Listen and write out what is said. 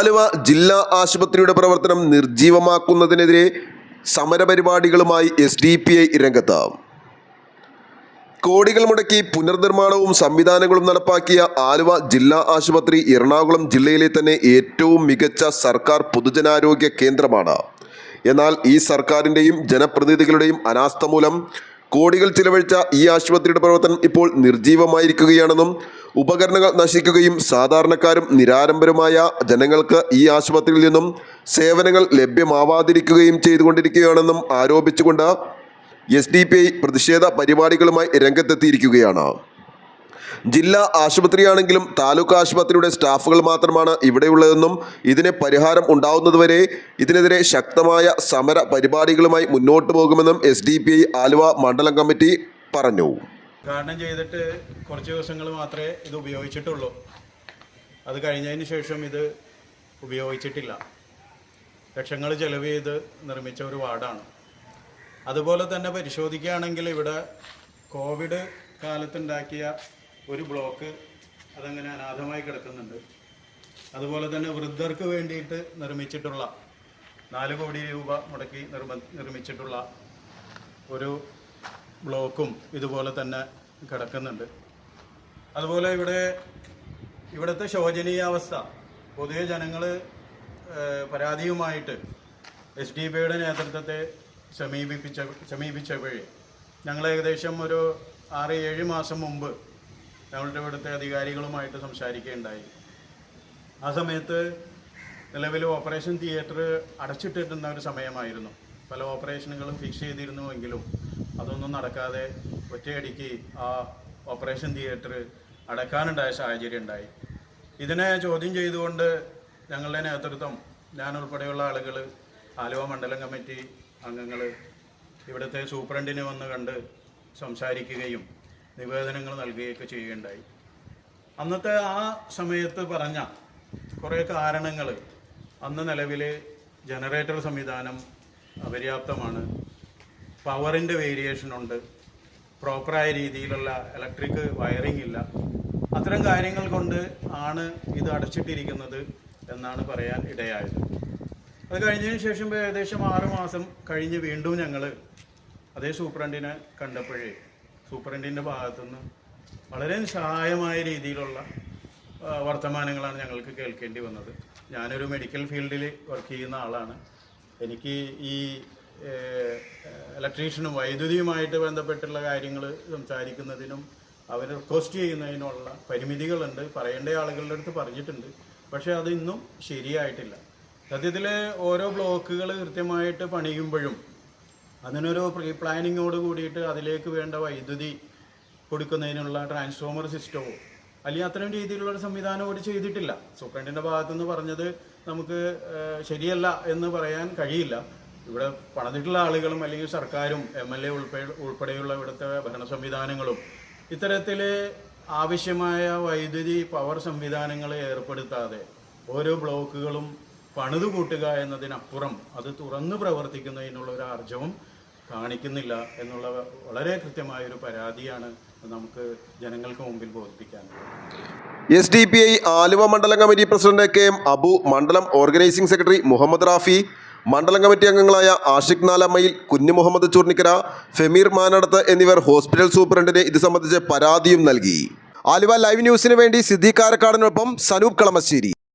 ആലുവ ജില്ലാ ആശുപത്രിയുടെ പ്രവർത്തനം നിർജീവമാക്കുന്നതിനെതിരെ സമരപരിപാടികളുമായി എസ് ഡി പി ഐ രംഗത്ത്. കോടികൾ മുടക്കി പുനർനിർമ്മാണവും സംവിധാനങ്ങളും നടപ്പാക്കിയ ആലുവ ജില്ലാ ആശുപത്രി എറണാകുളം ജില്ലയിലെ തന്നെ ഏറ്റവും മികച്ച സർക്കാർ പൊതുജനാരോഗ്യ കേന്ദ്രമാണ്. എന്നാൽ ഈ സർക്കാരിന്റെയും ജനപ്രതിനിധികളുടെയും അനാസ്ഥ മൂലം കോടികൾ ചിലവഴിച്ച ഈ ആശുപത്രിയുടെ പ്രവർത്തനം ഇപ്പോൾ നിർജീവമായിരിക്കുകയാണെന്നും ഉപകരണങ്ങൾ നശിക്കുകയും സാധാരണക്കാരും നിരാരംഭരുമായ ജനങ്ങൾക്ക് ഈ ആശുപത്രിയിൽ നിന്നും സേവനങ്ങൾ ലഭ്യമാവാതിരിക്കുകയും ചെയ്തുകൊണ്ടിരിക്കുകയാണെന്നും ആരോപിച്ചുകൊണ്ട് എസ് ഡി പി ഐ പ്രതിഷേധ പരിപാടികളുമായി രംഗത്തെത്തിയിരിക്കുകയാണ്. ജില്ലാ ആശുപത്രിയാണെങ്കിലും താലൂക്ക് ആശുപത്രിയുടെ സ്റ്റാഫുകൾ മാത്രമാണ് ഇവിടെയുള്ളതെന്നും ഇതിന് പരിഹാരം ഉണ്ടാവുന്നതുവരെ ഇതിനെതിരെ ശക്തമായ സമര പരിപാടികളുമായി മുന്നോട്ട് പോകുമെന്നും എസ് ആലുവ മണ്ഡലം കമ്മിറ്റി പറഞ്ഞു. ഉദ്ഘാടനം ചെയ്തിട്ട് കുറച്ച് ദിവസങ്ങൾ മാത്രമേ ഇത് ഉപയോഗിച്ചിട്ടുള്ളൂ. അത് കഴിഞ്ഞതിന് ശേഷം ഇത് ഉപയോഗിച്ചിട്ടില്ല. ലക്ഷങ്ങൾ ചെലവ് ചെയ്ത് നിർമ്മിച്ച ഒരു വാർഡാണ്. അതുപോലെ തന്നെ പരിശോധിക്കുകയാണെങ്കിൽ ഇവിടെ കോവിഡ് കാലത്തുണ്ടാക്കിയ ഒരു ബ്ലോക്ക് അതങ്ങനെ അനാഥമായി കിടക്കുന്നുണ്ട്. അതുപോലെ തന്നെ വൃദ്ധർക്ക് വേണ്ടിയിട്ട് നിർമ്മിച്ചിട്ടുള്ള നാല് കോടി രൂപ മുടക്കി നിർമ്മ നിർമ്മിച്ചിട്ടുള്ള ഒരു ബ്ലോക്കും ഇതുപോലെ തന്നെ കിടക്കുന്നുണ്ട്. അതുപോലെ ഇവിടെ ഇവിടുത്തെ ശോചനീയാവസ്ഥ. പൊതുവെ ജനങ്ങൾ പരാതിയുമായിട്ട് എസ് ഡി ബിയുടെ നേതൃത്വത്തെ സമീപിപ്പിച്ച സമീപിച്ചപ്പോഴേ ഞങ്ങൾ ഏകദേശം ഒരു ആറ് ഏഴ് മാസം മുമ്പ് ഞങ്ങളുടെ ഇവിടുത്തെ അധികാരികളുമായിട്ട് സംസാരിക്കുകയുണ്ടായി. ആ സമയത്ത് നിലവിൽ ഓപ്പറേഷൻ തിയേറ്റർ അടച്ചിട്ടിരുന്ന ഒരു സമയമായിരുന്നു. പല ഓപ്പറേഷനുകളും ഫിക്സ് ചെയ്തിരുന്നുവെങ്കിലും അതൊന്നും നടക്കാതെ ഒറ്റയടിക്ക് ആ ഓപ്പറേഷൻ തിയേറ്റർ അടക്കാനുണ്ടായ സാഹചര്യം ഉണ്ടായി. ഇതിനെ ചോദ്യം ചെയ്തുകൊണ്ട് ഞങ്ങളുടെ നേതൃത്വം ഞാൻ ഉൾപ്പെടെയുള്ള ആളുകൾ ആലുവ മണ്ഡലം കമ്മിറ്റി അംഗങ്ങൾ ഇവിടുത്തെ സൂപ്രണ്ടിനെ വന്ന് കണ്ട് സംസാരിക്കുകയും നിവേദനങ്ങൾ നൽകുകയൊക്കെ ചെയ്യുകയുണ്ടായി. അന്നത്തെ ആ സമയത്ത് പറഞ്ഞ കുറേ കാരണങ്ങൾ അന്ന് നിലവിൽ ജനറേറ്റർ സംവിധാനം അപര്യാപ്തമാണ്. പവറിന്റെ വേരിയേഷൻ ഉണ്ട്. പ്രോപ്പറായ രീതിയിലുള്ള ഇലക്ട്രിക് വയറിംഗ് ഇല്ല. അത്തരം കാര്യങ്ങൾ കൊണ്ട് ആണ് ഇത് അടച്ചിട്ടിരിക്കുന്നത് എന്നാണ് പറയാൻ ഇടയായത്. അത് കഴിഞ്ഞതിന് ശേഷം ഏകദേശം ആറ് മാസം കഴിഞ്ഞ് വീണ്ടും ഞങ്ങൾ അതേ സൂപ്രണ്ടിനെ കണ്ടപ്പോഴേ സൂപ്രണ്ടിന്റെ ഭാഗത്തുനിന്ന് വളരെ നിസ്സഹായമായ രീതിയിലുള്ള വർത്തമാനങ്ങളാണ് ഞങ്ങൾക്ക് കേൾക്കേണ്ടി വന്നത്. ഞാനൊരു മെഡിക്കൽ ഫീൽഡിൽ വർക്ക് ചെയ്യുന്ന ആളാണ്. എനിക്ക് ഈ ഇലക്ട്രീഷ്യനും വൈദ്യുതിയുമായിട്ട് ബന്ധപ്പെട്ടുള്ള കാര്യങ്ങൾ സംസാരിക്കുന്നതിനും അവർ റിക്വസ്റ്റ് ചെയ്യുന്നതിനുള്ള പരിമിതികളുണ്ട്. പറയേണ്ട ആളുകളുടെ അടുത്ത് പറഞ്ഞിട്ടുണ്ട്. പക്ഷേ അത് ഇന്നും ശരിയായിട്ടില്ല. സത്യത്തിൽ ഓരോ ബ്ലോക്കുകൾ കൃത്യമായിട്ട് പണിയുമ്പോഴും അതിനൊരു പ്രീ പ്ലാനിങ്ങോട് കൂടിയിട്ട് അതിലേക്ക് വേണ്ട വൈദ്യുതി കൊടുക്കുന്നതിനുള്ള ട്രാൻസ്ഫോമർ സിസ്റ്റമോ അല്ലെങ്കിൽ അത്തരം രീതിയിലുള്ള ഒരു സംവിധാനം അവർ ചെയ്തിട്ടില്ല. സൂപ്രണ്ടിന്റെ ഭാഗത്തുനിന്ന് പറഞ്ഞത് നമുക്ക് ശരിയല്ല എന്ന് പറയാൻ കഴിയില്ല. ഇവിടെ പണിതിട്ടുള്ള ആളുകളും അല്ലെങ്കിൽ സർക്കാരും എം എൽ എ ഉൾപ്പെടെ ഉൾപ്പെടെയുള്ള ഇവിടുത്തെ ഭരണ സംവിധാനങ്ങളും ഇത്തരത്തിൽ ആവശ്യമായ വൈദ്യുതി പവർ സംവിധാനങ്ങൾ ഏർപ്പെടുത്താതെ ഓരോ ബ്ലോക്കുകളും പണിത് കൂട്ടുക എന്നതിനപ്പുറം അത് തുറന്നു പ്രവർത്തിക്കുന്നതിനുള്ള ഒരു ആർജവം കാണിക്കുന്നില്ല എന്നുള്ള വളരെ കൃത്യമായ ഒരു പരാതിയാണ് നമുക്ക് ജനങ്ങൾക്ക് മുമ്പിൽ ബോധിപ്പിക്കാനുള്ളത് S D P I Aluva മണ്ഡലം committee president K M Abu മണ്ഡലം ഓർഗനൈസിംഗ് സെക്രട്ടറി മുഹമ്മദ് റാഫി മണ്ഡലം കമ്മിറ്റി അംഗങ്ങളായ ആഷിഖ് നാലമ്മയിൽ കുഞ്ഞു മുഹമ്മദ് ചൂർണിക്കര ഫെമീർ മാനടത്ത് എന്നിവർ ഹോസ്പിറ്റൽ സൂപ്രണ്ടിന് ഇത് സംബന്ധിച്ച് പരാതിയും നൽകി. ആലുവ ലൈവ് ന്യൂസിന് വേണ്ടി സിദ്ദീഖ് കാരക്കാടിനൊപ്പം സനൂപ് കളമശ്ശേരി.